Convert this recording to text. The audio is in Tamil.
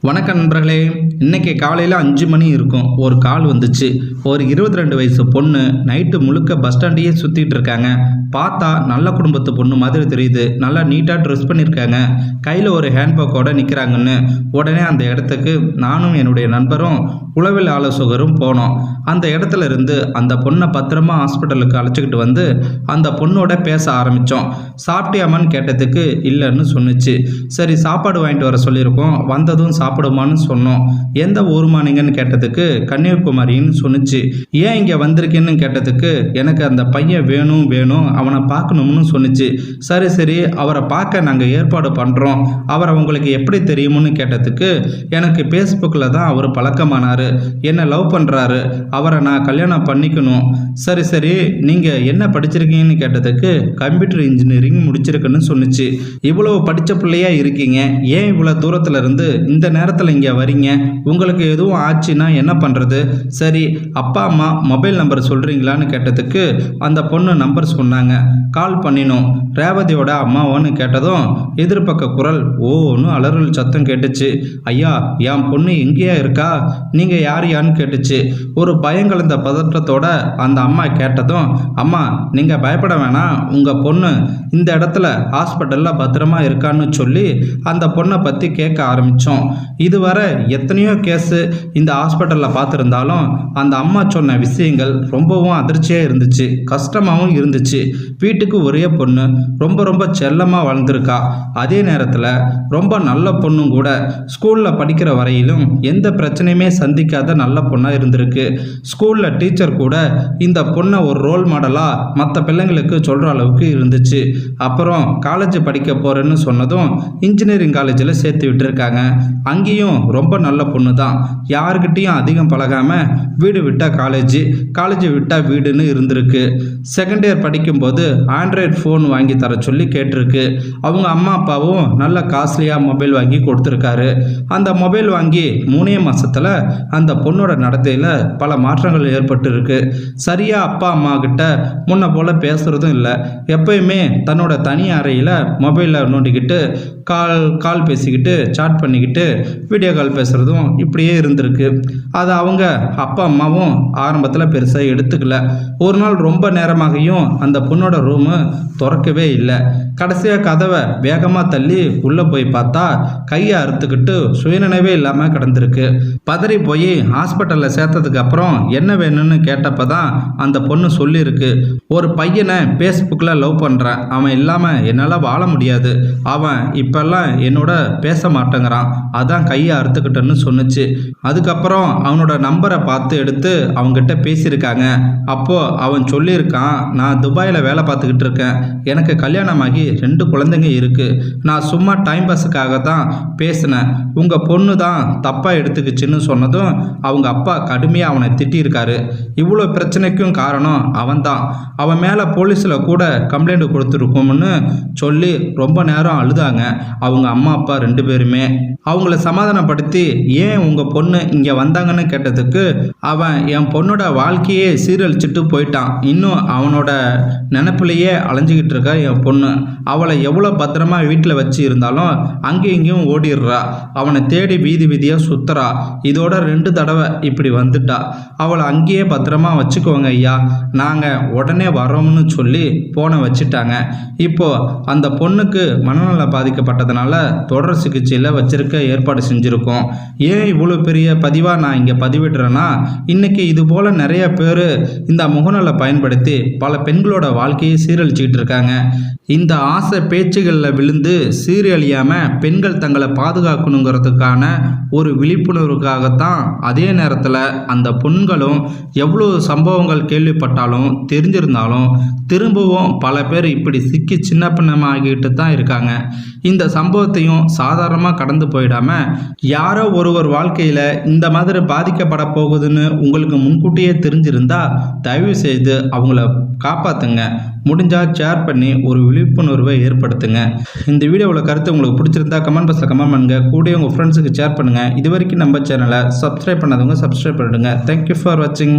வணக்கம் நண்பர்களே இன்னைக்கு காலையில் அஞ்சு மணி இருக்கும். ஒரு கால் வந்துச்சு. ஒரு இருபத்தி ரெண்டு வயசு பொண்ணு நைட்டு முழுக்க பஸ் ஸ்டாண்டையே சுற்றிட்டு இருக்காங்க. பார்த்தா நல்ல குடும்பத்து பொண்ணு மாதிரி தெரியுது. நல்லா நீட்டாக ட்ரெஸ் பண்ணியிருக்காங்க கையில் ஒரு ஹேண்ட்பேக்கோடு நிற்கிறாங்கன்னு உடனே அந்த இடத்துக்கு நானும் என்னுடைய நண்பரும் உளவில் ஆலோசகரும் போனோம். அந்த இடத்துல இருந்து அந்த பொண்ணை பத்திரமா ஹாஸ்பிட்டலுக்கு அழைச்சிக்கிட்டு வந்து அந்த பொண்ணோட பேச ஆரம்பித்தோம் சாப்பிட்டியாமான்னு கேட்டதுக்கு இல்லைன்னு சொன்னுச்சு. சரி சாப்பாடு வாங்கிட்டு வர சொல்லியிருக்கோம். வந்ததும் சாப்பிடுமான்னு சொன்னோம். எந்த ஊருமா நீங்கன்னு கேட்டதுக்கு கன்னியாகுமரின்னு சொன்னுச்சு. ஏன் இங்கே வந்திருக்கேன்னு கேட்டதுக்கு எனக்கு அந்த பையன் வேணும் வேணும் அவனை பார்க்கணும்னு சொன்னுச்சு. சரி சரி அவரை பார்க்க நாங்கள் ஏற்பாடு பண்ணுறோம் அவரை உங்களுக்கு எப்படி தெரியும்னு கேட்டதுக்கு எனக்கு ஃபேஸ்புக்கில் தான் அவர் பழக்கமானார். என்னை லவ் பண்ணுறாரு அவரை நான் கல்யாணம் பண்ணிக்கணும். சரி சரி நீங்கள் என்ன படிச்சிருக்கீங்கன்னு கேட்டதுக்கு கம்ப்யூட்டர் இன்ஜினியரிங் முடிச்சிருக்குன்னு சொன்னுச்சு. இவ்வளோ படித்த பிள்ளையா இருக்கீங்க. ஏன் இவ்வளோ தூரத்தில் இருந்து இந்த நேரத்தில் இங்கே வரீங்க. உங்களுக்கு எதுவும் ஆச்சுன்னா என்ன பண்ணுறது சரி அப்பா அம்மா மொபைல் நம்பர் சொல்கிறீங்களான்னு கேட்டதுக்கு அந்த பொண்ணு நம்பர் சொன்னாங்க. கால் பண்ணினோம். ரேவதியோட அம்மாவான்னு கேட்டதும் எதிர்பக்க குரல் ஓன்னு அலறல் சத்தம் கேட்டுச்சு. ஐயா என் பொண்ணு எங்கேயா இருக்கா? நீங்கள் யார் யான்னு கேட்டுச்சு. ஒரு பயங்கலந்த பதற்றத்தோட அந்த அம்மா கேட்டதும் அம்மா நீங்கள் பயப்பட வேணாம். உங்கள் பொண்ணு இந்த இடத்துல ஹாஸ்பிட்டலில் பத்திரமா இருக்கான்னு சொல்லி அந்த பொண்ணை பற்றி கேட்க ஆரம்பித்தோம் இதுவரை எத்தனையோ கேஸு இந்த ஹாஸ்பிட்டலில் பார்த்துருந்தாலும் அந்த அம்மா சொன்ன விஷயங்கள் ரொம்பவும் அதிர்ச்சியாக இருந்துச்சு கஷ்டமாகவும் இருந்துச்சு. வீட்டுக்கு ஒரே பொண்ணு ரொம்ப ரொம்ப செல்லமாக வளர்ந்துருக்கா அதே நேரத்தில் ரொம்ப நல்ல பொண்ணும் கூட ஸ்கூலில் படிக்கிற வரையிலும் எந்த பிரச்சனையுமே சந்திக்காத நல்ல பொண்ணாக இருந்திருக்கு. ஸ்கூலில் டீச்சர் கூட இந்த பொண்ணை ஒரு ரோல் மாடலாக மற்ற பிள்ளைங்களுக்கு சொல்கிற அளவுக்கு இருந்துச்சு. அப்புறம் காலேஜ் படிக்க போகிறேன்னு சொன்னதும் இன்ஜினியரிங் காலேஜில் சேர்த்து விட்டுருக்காங்க. அங்கேயும் ரொம்ப நல்ல பொண்ணு தான் யாருக்கிட்டேயும் அதிகம் பழகாமல் வீடு விட்டால் காலேஜ் காலேஜ் விட்டால் வீடுன்னு இருந்திருக்கு. செகண்ட் இயர் படிக்கும்போது ஆண்ட்ராய்ட் ஃபோன் வாங்கி தர சொல்லி கேட்டிருக்கு. அவங்க அம்மா அப்பாவும் நல்ல காஸ்ட்லியாக மொபைல் வாங்கி கொடுத்துருக்காரு. அந்த மொபைல் வாங்கி மூணே மாதத்தில் அந்த பொண்ணோட நடத்தையில் பல மாற்றங்கள் ஏற்பட்டுருக்கு. சரியாக அப்பா அம்மா கிட்ட முன்ன போல் பேசுகிறதும் இல்லை. எப்பயுமே தன்னோட தனி அறையில் மொபைலில் நோண்டிக்கிட்டு கால் கால் பேசிக்கிட்டு சாட் பண்ணிக்கிட்டு வீடியோ கால் பேசுகிறதும் இப்படியே இருந்திருக்கு. அது அவங்க அப்பா அம்மாவும் ஆரம்பத்தில் பெருசாக எடுத்துக்கல. ஒரு நாள் ரொம்ப நேரமாகியும் அந்த பொண்ணோட ரூமு திறக்கவே இல்லை. கடைசியாக கதவை வேகமாக தள்ளி உள்ளே போய் பார்த்தா கையை அறுத்துக்கிட்டு சுயநினைவே இல்லாமல் கிடந்திருக்கு. பதறி போய் ஹாஸ்பிட்டலில் சேர்த்ததுக்கு அப்புறம் என்ன வேணும்னு கேட்டப்ப தான் அந்த பொண்ணு சொல்லியிருக்கு. ஒரு பையனை ஃபேஸ்புக்கில் லவ் பண்ணுறேன் அவன் இல்லாமல் என்னால் வாழ முடியாது. அவன் இப்பெல்லாம் என்னோட பேச மாட்டேங்கிறான். அதான் கையை அறுத்துக்கிட்டேன்னு சொன்னுச்சு. அதுக்கப்புறம் அவனோட நம்பரை பார்த்து எடுத்து அவங்ககிட்ட பேசியிருக்காங்க. அப்போது அவன் சொல்லியிருக்கான் நான் துபாயில் வேலை பார்த்துக்கிட்டு இருக்கேன். எனக்கு கல்யாணமாகி ரெண்டு குழந்தைங்க இருக்குது நான் சும்மா டைம் பாஸுக்காக தான் பேசினேன். உங்கள் பொண்ணு தான் தப்பாக எடுத்துக்கிச்சுன்னு சொன்னதும் அவங்க அப்பா கடுமையாக அவனை திட்டியிருக்காரு. இவ்வளோ பிரச்சனைக்கும் காரணம் அவன்தான் அவன் மேலே போலீஸில் கூட கம்ப்ளைண்ட் கொடுத்துருக்கோம்னு சொல்லி ரொம்ப நேரம் அழுதாங்க. அவங்க அம்மா அப்பா ரெண்டு பேருமே. அவங்கள சமாதானப்படுத்தி ஏன் உங்கள் பொண்ணு இங்கே வந்தாங்கன்னு கேட்டதுக்கு அவன் என் பொண்ணோட வாழ்க்கையே சீரழிச்சிட்டு போயிட்டான். இன்னும் அவனோட நினப்பிலேயே அலைஞ்சிக்கிட்டு இருக்கா என் பொண்ணு. அவளை எவ்வளோ பத்திரமா வீட்டில் வச்சு இருந்தாலும் அங்கேயும் இங்கேயும் ஓடிடுறா. அவனை தேடி வீதி வீதியாக சுத்துறா. இதோட ரெண்டு தடவை இப்படி வந்துட்டா. அவளை அங்கேயே பத்திரமா வச்சுக்கோங்க ஐயா. நாங்கள் உடனே வரோம்னு சொல்லி போனை வச்சுட்டாங்க. இப்போ அந்த பொண்ணுக்கு மனநல பாதிக்கப்பட்டதுனால தொடர் சிகிச்சையில் வச்சிருக்க ஏற்பாடு செஞ்சுருக்கோம். ஏன் இவ்வளோ பெரிய பதிவாக நான் இங்கே பதிவிடுறேன்னா இன்றைக்கி இது போல் நிறைய பேர் இந்த முகநூலை பயன்படுத்தி பல பெண்களோட வாழ்க்கையை சீரழிச்சிக்கிட்டு இருக்காங்க. இந்த ஆசை பேச்சுகளில் விழுந்து சீரழியாமல் பெண்கள் தங்களை பாதுகாக்கணுங்கிறதுக்கான ஒரு விழிப்புணர்வுக்காகத்தான் அதே நேரத்தில் அந்த பெண்களும் எவ்வளோ சம்பவங்கள் கேள்விப்பட்டாலும் தெரிஞ்சிருந்தாலும் திரும்பவும் பல பேர் இப்படி சிக்கி சின்ன பின்னமாகிட்டு தான் இருக்காங்க. இந்த சம்பவத்தையும் சாதாரணமாக கடந்து போயிடாம யாரோ ஒருவர் வாழ்க்கையில் இந்த மாதிரி பாதிக்கப்பட போகுதுன்னு உங்களுக்கு முன்கூட்டியே தெரிஞ்சிருந்தா தயவு செய்து அவங்கள காப்பாற்றுங்க முடிஞ்சால் ஷேர் பண்ணி ஒரு விழிப்புணர்வை ஏற்படுத்துங்க. இந்த வீடியோவில் கருத்து உங்களுக்கு பிடிச்சிருந்தா கமெண்ட் பாக்ஸில் கமெண்ட் பண்ணுங்கள் கூட உங்கள் ஃப்ரெண்ட்ஸுக்கு ஷேர் பண்ணுங்கள் இது வரைக்கும் நம்ம சேனலை சப்ஸ்கிரைப் பண்ணாதவங்க சப்ஸ்கிரைப் பண்ணிடுங்க. தேங்க்யூ ஃபார் வாட்சிங்